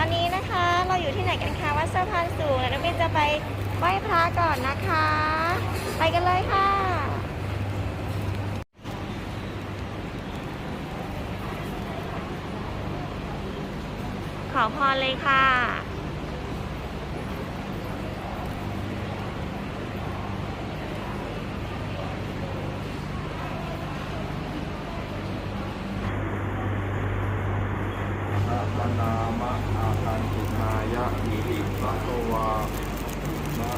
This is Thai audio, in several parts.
อนนี้นะคะเราอยู่ที่ไหนกันคะวัดสะพานสูงแล้วน้องเบนจะไปไหว้พระก่อนนะคะ ไปกันเลยค่ะ ขอพรเลยค่ะ อะมนามะอาคันตินายะอิริภะคะวานะ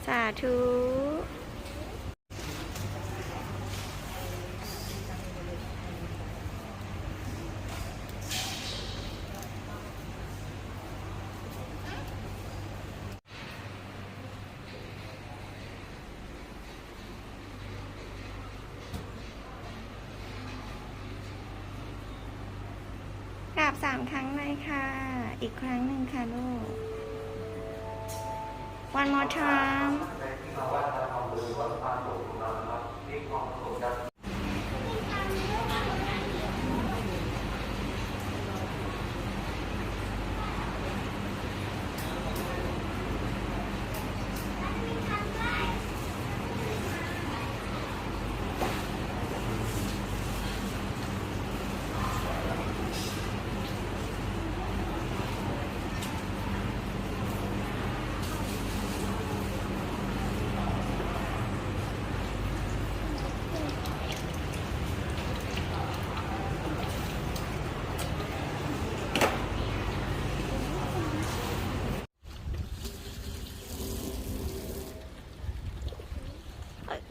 สาธุกราบสามครั้งเลยค่ะ อีกครั้งหนึ่งค่ะลูก one more time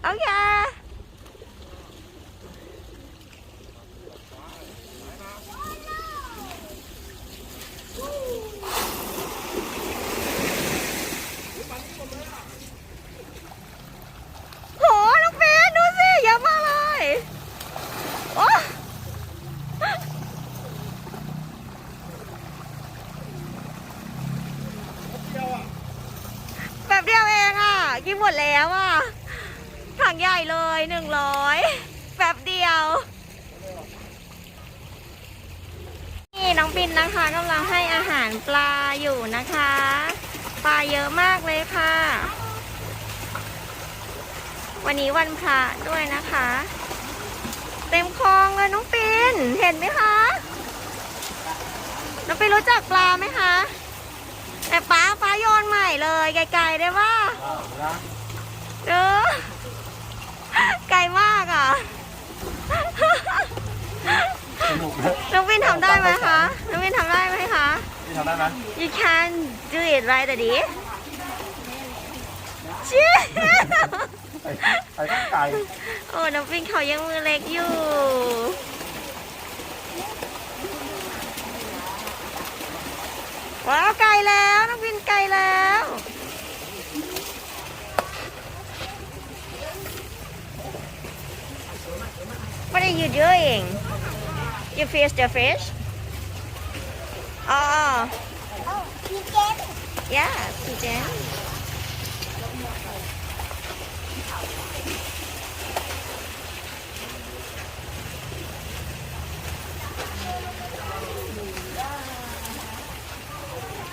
เอาอย่าโหน้องเบนดูสิเยอะมากเลยโอ้แบบเดียวเองอะ กินหมดแล้วอะ ถังใหญ่เลยหนึ่งร้อยแบบเดียว นี่น้องปินนะคะกำลังให้อาหารปลาอยู่นะคะ ปลาเยอะมากเลยค่ะ วันนี้วันพระด้วยนะคะ เต็มคลองเลยน้องปินเห็นไหมคะน้องปินรู้จักปลาไหมคะแต่ป้าป้าโยนใหม่เลยไกลๆได้ว่าเออ ไกลมากอะสนุกเลยน้องวินทำได้ไหมคะน้องวินทำได้ไหมคะ นี่ทำได้ไหม You can do it right Daddy ชี้ไปไปข้างไกลโอ้น้องวินเขายังมือเล็กอยู่ ว้าวไกลแล้วน้องวินไกลแล้ว What are you doing? You fish the fish? Uh-uh. Oh, Oh, you can. yeah, pigeon.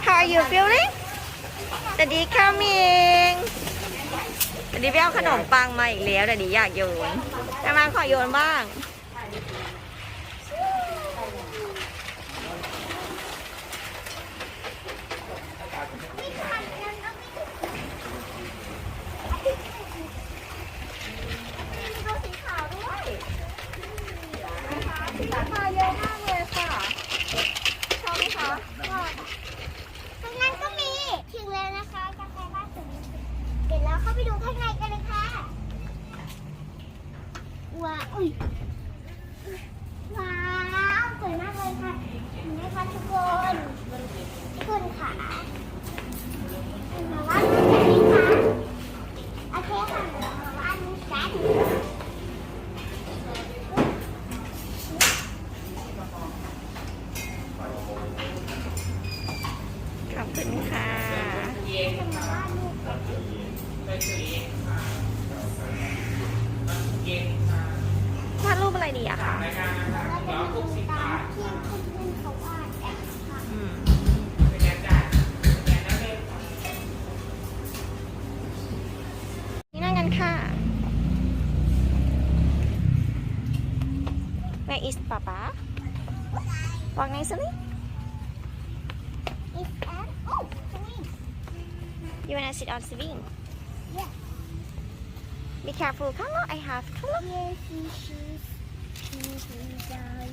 How are you feeling? Daddy coming. ดดดี้ไปเอาขนมปังมาอีกแล้วแต่ดี้อยากโยนแต่มาขอโยนบ้าง มีตัวสีขาวด้วย ปลาเยอะมากเลยค่ะ ชอบไหมคะ ข้างในก็มี ถึงแล้วนะคะกาแฟบ้านถึงเดี๋ยวเราเข้าไปดูข้างในกันเลยค่ะ ว้าวอุ้ยว้าวสวยมากเลยค่ะเห็นไหมคะทุกคนทุกคนค่ะเห็นไหมว่าดูสิคะโอเคค่ะเรามาว่าดูกัน วาดรูปอะไรดีอะคะแล้วจะมีตามที่เพื่อนๆเขาวาดกันค่ะอืมนี่นั่งกันค่ะ Where is Papa? Walk nicely. It's an oh swing You wanna sit on swing? yeah Be careful. Color. I have color. yes she she's she she die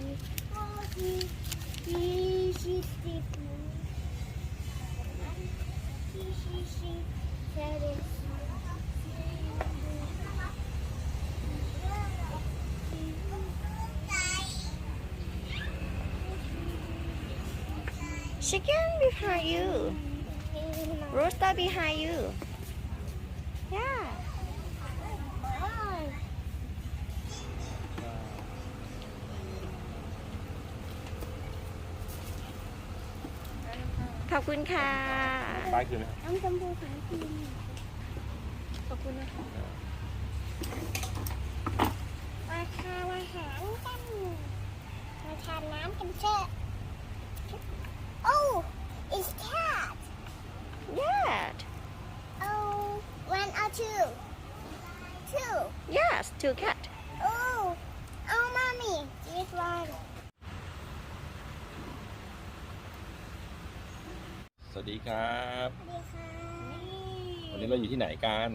oh she she she she she she she said it Chicken behind you. Rooster behind you. คุณค่ะป้ายคือไหมน้องชมพูของทีมขอบคุณนะคะมาทานอาหารกันมาทานน้ำกันเถอะ Oh it's cat Yeah. Oh one or two two Yes. Two cat. Oh oh mommy this one สวัสดีครับ สวัสดีค่ะวันนี้เราอยู่ที่ไหนกัน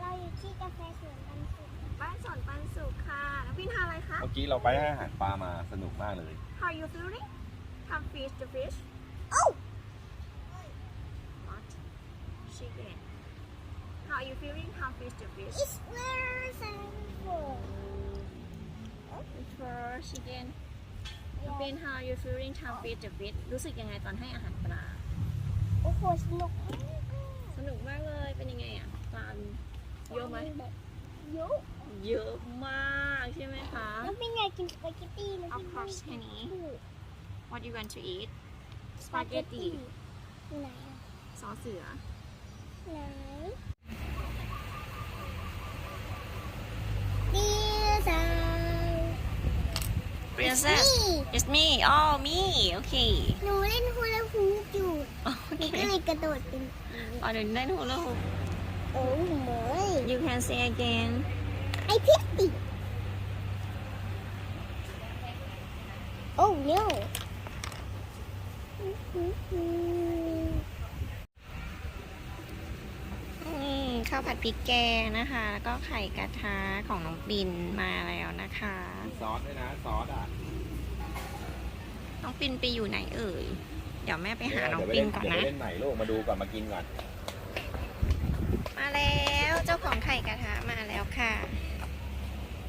เราอยู่ที่กาแฟสวนบันสุขบ้านสอนปันสุขค่ะน้องพินทานอะไรคะ เมื่อกี้เราไปให้อาหารปลามาสนุกมากเลย How you feeling? Come fish the fish. Oh What? Chicken. How you feeling? Come fish the fish. it's very thankful For chicken. น้องพิน How you feeling? Come fish the fish. รู้สึกยังไงตอนให้อาหารปลา โอ้โหสนุกมากสนุกมากเลย เป็นยังไงอะปลาเยอะไหมแบบเยอะเยอะมากใช่ไหมคะน้องเป็นไงกินสปาเกตตี้น้อง Of เป็น course แค่นี้ What you want to eat? สปาเกตตี้ Spaghetti ไหนอะซอสเสือ ไหนดีสาว Princess It's me Oh me Okay หนูเล่นฮูลาฮูปอยู่ หนู Okay ก็เลยกระโดดเป็นอ๋อเดี๋ยวเล่นฮูลาฮูปโอ้โห You can say again ไอพิตตี้โอ้ no นี่ข้าวผัดพริกแกงนะคะ แล้วก็ไข่กระทะของน้องปินมาแล้วนะคะ มีซอสด้วยนะ ซอสอะ น้องปินไปอยู่ไหนเอ่ยเดี๋ยวแม่ไปหาน้องเดี๋ยวปินก่อนเดี๋ยวนะไปเล่นไหนลูกมาดูก่อนมากินก่อน มาแล้วเจ้าของไข่กระทะมาแล้วค่ะ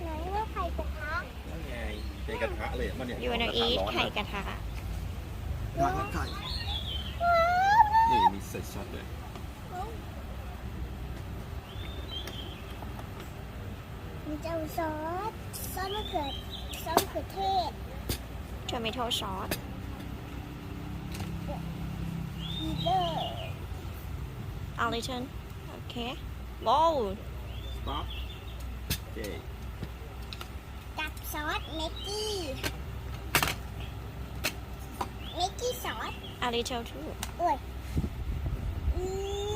ไหนว่าไข่กระทะนั่นไงเป็นกระทะเลยมันเนี่ย You wanna กระทะ eat ร้อนไข่กระทะกระทะไข่นี่มีใส่ซอสด้วยมีเจ้าซอสซอสมะเขือซอสมะเขือเทศ tomato sauce พีเตอร์ a little okay wow ส ต๊อปโอเคกับซอสเมกกี้เมกกี้ซอส a little too โอ้ยอื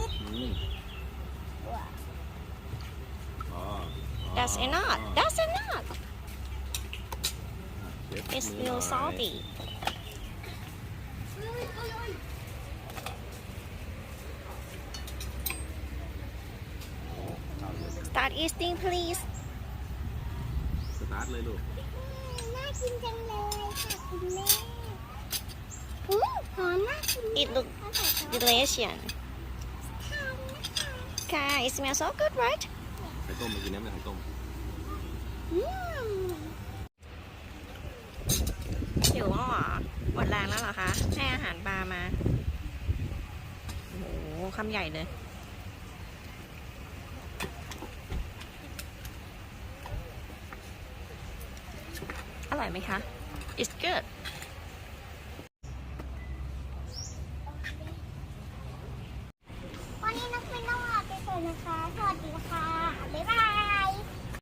ดอืมว้าอ๋อ that's enough that's enough เดี๋ยว it's มือหน่ still อย salty เอาเลย start eating please สตาร์ทเลยลูก น่ากินจังเลยค่ะคุณแม่อืมหอมน่ากิน it look ข้าวผัดซอส delicious ทานนะคะ ค่ะ it smells so good right ไข่ต้มมากินน้ำในไข่ต้ม อืมหิวแล้วเหรอหมดแรงแล้วเหรอคะ ให้อาหารปลามา โอ้โหคำใหญ่เลย ร่อยไหมคะ it's good